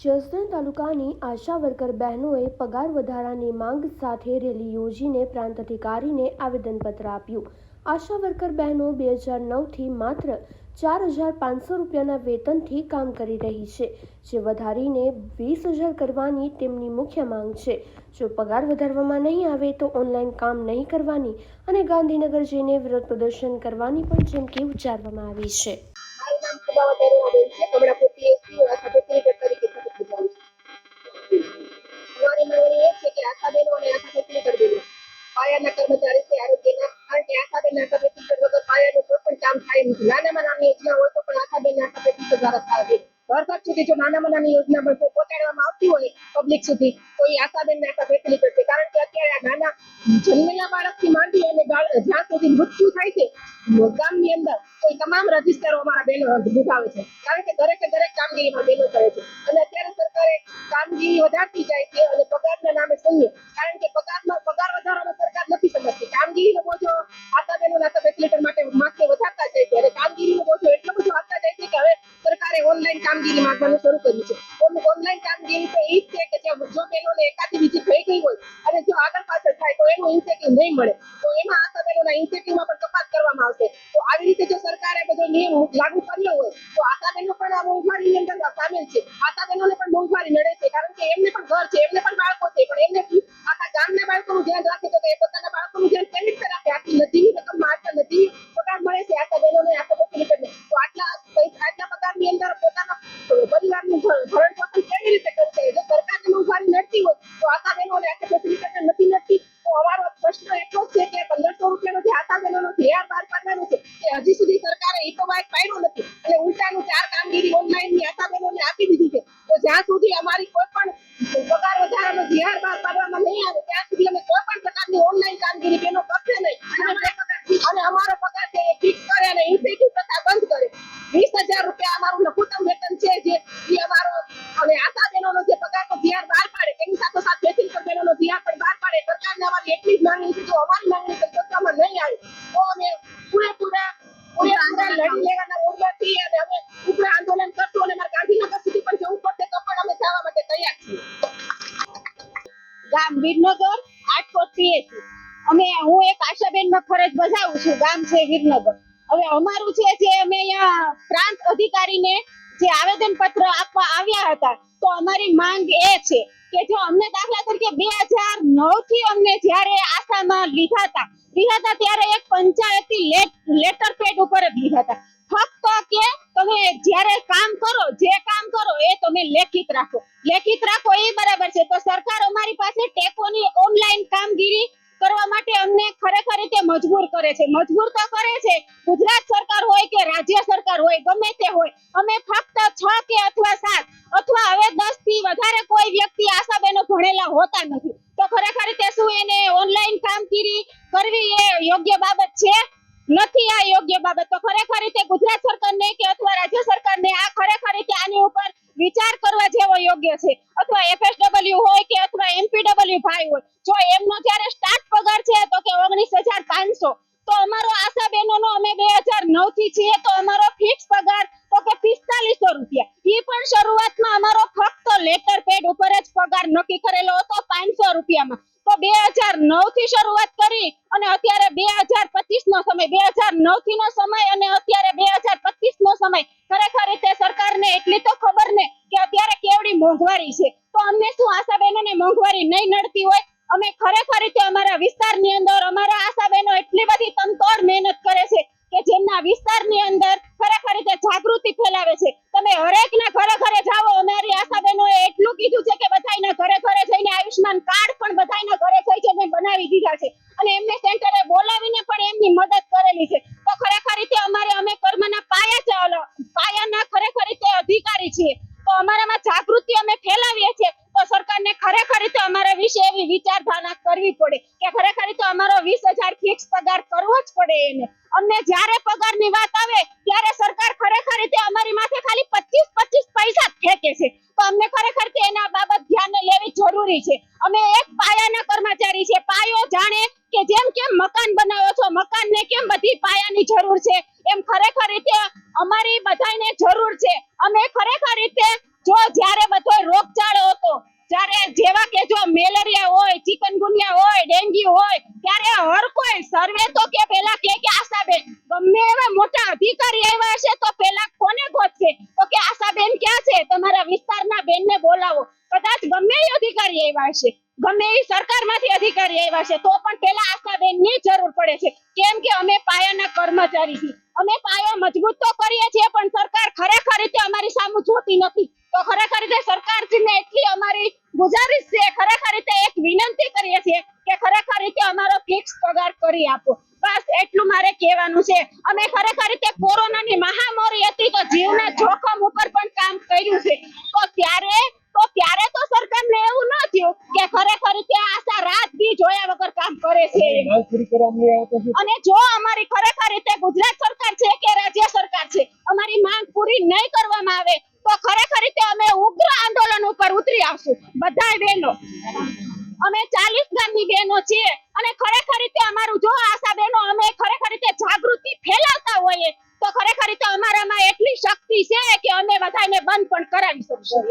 જસદણ તાલુકાની આશા વર્કર બહેનોએ પગાર વધારાની માંગ સાથે રેલી યોજીને પ્રાંત અધિકારીને આવેદનપત્ર આપ્યું. આશા વર્કર બહેનો બે હજાર નવથી માત્ર ચાર હજાર પાંચસો રૂપિયાના વેતનથી કામ કરી રહી છે, જે વધારીને વીસ હજાર કરવાની તેમની મુખ્ય માંગ છે. જો પગાર વધારવામાં નહીં આવે તો ઓનલાઈન કામ નહીં કરવાની અને ગાંધીનગર જઈને વિરોધ પ્રદર્શન કરવાની પણ ચીમકી ઉચ્ચારવામાં આવી છે. નામ સુબાવત અરુણાબેન છે હમણાં પૂરતી પીએચડી આશા ફેસિલિટેટર તરીકે ફરજ બજાવું છે મારી માંગણી એ છે કે આશા બહેનો અને આશા ફેસિલિટેટર બહેનો પાયાના કર્મચારી છે, આરોગ્યના કારણ કે આશા બેન આશા ફેસિલિટેટર વગર પાયાનું કોઈ પણ કામ થાય નથી નાનામાં નાની યોજના હોય તો પણ આશા બેન આશા ફેસિલિટેટર દ્વારા થાય છે સુધી જો નાનામાં નાની યોજના પણ પહોંચાડવામાં આવતી હોય પબ્લિક સુધી તો એ આશા બેન આશા ફેસિલિટેટર છે કારણ કે અત્યારે આ નાના જન્મેલા બાળકથી માંડી અને જ્યાં સુધી મૃત્યુ થાય છે. ગામની અંદર તો તમામ રજીસ્ટરો અમારા બેનો નિભાવે છે. કારણ કે દરેકે દરેક કામગીરીમાં બહેનો કરે છે. અને અત્યારે સરકારે કામગીરી વધારતી જાય છે અને પગારના નામે શૂન્ય. કારણ કે પગારમાં પગાર વધારવામાં સરકાર નથી સમજતી. કામગીરીનો બોજો આતા બહેનો આશા વેન્ટિલેટર માટે માથે વધારતા જાય છે. અને કામગીરીનો બોજો એટલો બધો આપતા જાય છે કે હવે સરકારે ઓનલાઈન કામગીરી માંગવાનું શરૂ કર્યું છે. ઓનલાઈન કામગીરી તો એ જ છે કે જો બહેનોને એકાદી બીજી થઈ ગઈ હોય અને જો આગળ પાછળ થાય તો એનું ઇન્સેન્ટિવ નહીં મળે, તો એમાં આ બહેનોના ઇન્સેન્ટિવમાં પણ કપાત કરવામાં આવશે. તો આવી રીતે જો સરકારે બધો નિયમ લાગુ કર્યો હોય, તો આશા બહેનો પણ આ મોંઘવારીની અંદર સામેલ છે. આશા બહેનોને પણ મોંઘવારી નડે છે, કારણ કે એમને પણ ઘર છે, એમને પણ બાળકો છે, પણ એમને આખા ગામના બાળકોનું ધ્યાન રાખે તો એ પોતાના બાળકોનું ધ્યાન કેવી રીતે રાખે આટલી નજીવી રકમમાં આટલા નજીવી પગાર મળે છે આશા બહેનોને આશા ફેસિલિટરને તો આટલા પૈસા આટલા પગારની અંદર પોતાના પરિવારનું ભ- ભરણ પોષણ કેવી રીતે કરશે જો સરકારને મોંઘવારી નડતી હોય તો આશા બહેનો અને આશા ફેસિલિટરને નથી નડતી તો અમારો પ્રશ્ન એટલો જ છે કે પંદરસો રૂપિયાનો જે આશા બહેનોનો ધ્યેય બહાર પાડવાનો છે તે હજી સુધી સરકારે ઈ તો બહાર પાડ્યો નથી અને ઉલટાનું ચાર કામગીરી ઓનલાઈનની આશા બહેનોને આપી દીધી છે તો જ્યાં સુધી અમારી કોઈ પણ પગાર વધારાનો ધ્યેય બહાર પાડવામાં નહીં આવે ત્યાં સુધી અમે કોઈ પણ પ્રકારની ઓનલાઈન કામગીરી બહેનો કરશે નહીં અને અમારો પગાર- અને અમારો પગાર છે એ ફિક્સ કરે અને ઇન્સેન્ટિવ પ્રથા બંધ કરે વીસ હજાર રૂપિયા અમારું લઘુત્તમ વેતન છે જે એ અમારો અને આશા બહેનોનો જે પગારનો ધ્યાન બહાર પાડે તેની સાથે સાથે ફેસિલિટર બહેનોનો ધ્યાન પણ બહાર પાડે સરકારને અમારી એટલી જ માંગણી જો હું એક આશાબેનમાં ફરજ બજાવું છું ગામ છે વિરનગર હવે અમારું છે જે અમે અહીંયા પ્રાંત જે આવેદન પત્ર આપવા આવ્યા હતા, તો અમારી માંગ એ છે કે જો અમને દાખલા તરીકે બે હજાર નવથી અમને જ્યારે આશામાં લીધા હતા લીધા હતા ત્યારે એક પંચાયતી લેટર પેડ ઉપર જ લીધા હતા. ફક્ત કે તમે જ્યારે કામ કરો જે કામ કરો એ તમે લેખિત રાખો લેખિત રાખો એ બરાબર છે તો સરકાર અમારી પાસે ટેકોની ઓનલાઈન કામગીરી કરવા માટે અમને ખરેખર રીતે મજબૂર કરે છે, મજબૂર તો કરે છે. ગુજરાત સરકાર હોય કે રાજ્ય સરકાર હોય, ગમે તે હોય, અમે ફક્ત છ કે અથવા સાત અથવા હવે દસથી વધારે કોઈ વ્યક્તિ આશાબેનો ભણેલા હોતા નથી. તો ખરેખર તે શું એને ઓનલાઈન કામગીરી કરવી એ યોગ્ય બાબત છે? નથી આ યોગ્ય બાબત. તો ખરેખર રીતે ગુજરાત સરકારને કે અથવા રાજ્ય સરકારને આ ખરેખર રીતે આની ઉપર વિચાર કરવા જેવો યોગ્ય છે? અથવા એફએસડબલ્યુ હોય કે અથવા એમપીડબલ્યુ ભાઈ હોય. જો એમનો જ્યારે સ્ટાર્ટ પગાર છે, તો કે ઓગણીસ હજાર પાંચસો. તો અમારો આશા બહેનોનો અમે બે હજાર નવથી છીએ, તો અમારો ફિક્સ પગાર તો કે પિસ્તાલીસો રૂપિયા. એ પણ શરૂઆતમાં અમારો ફક્ત લેટર પેડ ઉપર જ પગાર નક્કી કરેલો હતો, પાંચસો રૂપિયામાં. તો બે હજાર નવથી શરૂઆત કરી અને અત્યારે બે હજાર પચીસ નો સમય, બે હજાર નવથી નો સમય અને અત્યારે બે હજાર પચીસ નો સમય. ખરેખર રીતે સરકારને એટલી તો ખબર ને કે અત્યારે કેવડી મોંઘવારી છે. તો અમને શું આશા બહેનોને મોંઘવારી નહીં નડતી હોય? અમે ખરેખર રીતે અમારા વિસ્તારની અંદર, અમારા આશા બહેનો એટલી બધી તનતોડ મહેનત કરે છે કે જેમના વિસ્તારની અંદર ખરેખર રીતે જાગૃતિ ફેલાવે છે તમે હરેકના ઘરે ઘરે જાઓ અમારી આશા બહેનોએ એટલું કીધું છે કે બધાયના ઘરે ઘરે જઈને આયુષ્માન કાર્ડ પણ બધાયના ઘરે થઈ જઈને બનાવી દીધા છે અને એમને સેન્ટરે બોલાવીને પણ એમની મદદ કરેલી છે તો ખરેખર રીતે અમારે અમે કર્મના પાયા છે ઓલો, પાયાના ખરેખર રીતે અધિકારી છીએ તો જાગૃતિ અમે ફેલાવીએ છીએ, તો સરકારને ખરેખર તો અમારા વિશે એવી વિચારધારા કરવી પડે કે ખરેખર તો અમારો વીસ ફિક્સ પગાર કરવો જ પડે એને. અમને જ્યારે પગારની વાત આવે, ત્યારે સરકાર ખરેખર રીતે અમારી માથે ખાલી પચીસ પચીસ પૈસા ફેંકે છે. તો અમને ખરેખર તે એના બાબત ધ્યાન લેવી જરૂરી છે. અમે એક પાયાના કર્મચારી છે પાયો જાણે કે જેમ કેમ મકાન બનાવો છો, મકાનને કેમ બધી પાયાની જરૂર છે? એમ ખરેખર રીતે અમારી બધાને જરૂર છે. અમે ખરેખર રીતે જો જ્યારે બધો રોગચાળો હતો ત્યારે જેવા કે જો મેલેરિયા હોય, ચિકનગુનિયા હોય, ડેન્ગ્યુ હોય, ત્યારે હર કોઈ સર્વે તો કે પેલા કે કે આશાબેન, ગમે એવા મોટા અધિકારી આવ્યા હશે તો પેલા કોને ગોતશે? તો કે આશાબેન ક્યાં છે? તમારા વિસ્તારના બેનને બોલાવો. કદાચ ગમે એ અધિકારી આવ્યા હશે, ગમે એ સરકારમાંથી અધિકારી આવ્યા છે તો પણ પેલા આશાબેનની જરૂર પડે છે. કેમ કે અમે પાયાના કર્મચારી છીએ. અમે પાયો મજબૂત તો કરીએ છીએ, પણ સરકાર ખરેખર રીતે અમારી સામે જોતી નથી. તો ખરેખર રીતે સરકારશ્રીને એટલી અમારી ગુજારિશ છે ખરેખર રીતે એક વિનંતી કરીએ છીએ કે ખરેખર રીતે અમારો ફિક્સ પગાર કરી આપો. બસ એટલું મારે કહેવાનું છે. અમે ખરેખર રીતે કોરોનાની મહામારી હતી તો જીવના જોખમ ઉપર પણ કામ કર્યું છે. તો ત્યારે તો ત્યારે તો સરકારને એવું ન થયું કે ખરેખર રીતે આશા રાત દી જોયા વગર કામ કરે છે. અને જો અમારી ખરેખર રીતે ગુજરાત સરકાર છે કે રાજ્ય સરકાર છે અમારી માંગ પૂરી નહીં કરવામાં આવે તો ખરેખર રીતે અમે ઉગ્ર આંદોલન ઉપર ઉતરી આવશું. બધાય બહેનો. અમે ચાલીસ ગામની બહેનો છીએ અને ખરેખર રીતે અમારું જો આશા બહેનો અમે ખરેખર રીતે જાગૃતિ ફેલાવતા હોઈએ, તો ખરેખર રીતે અમારામાં એટલી શક્તિ છે કે અમે બધાને બંધ પણ કરાવી શકશું.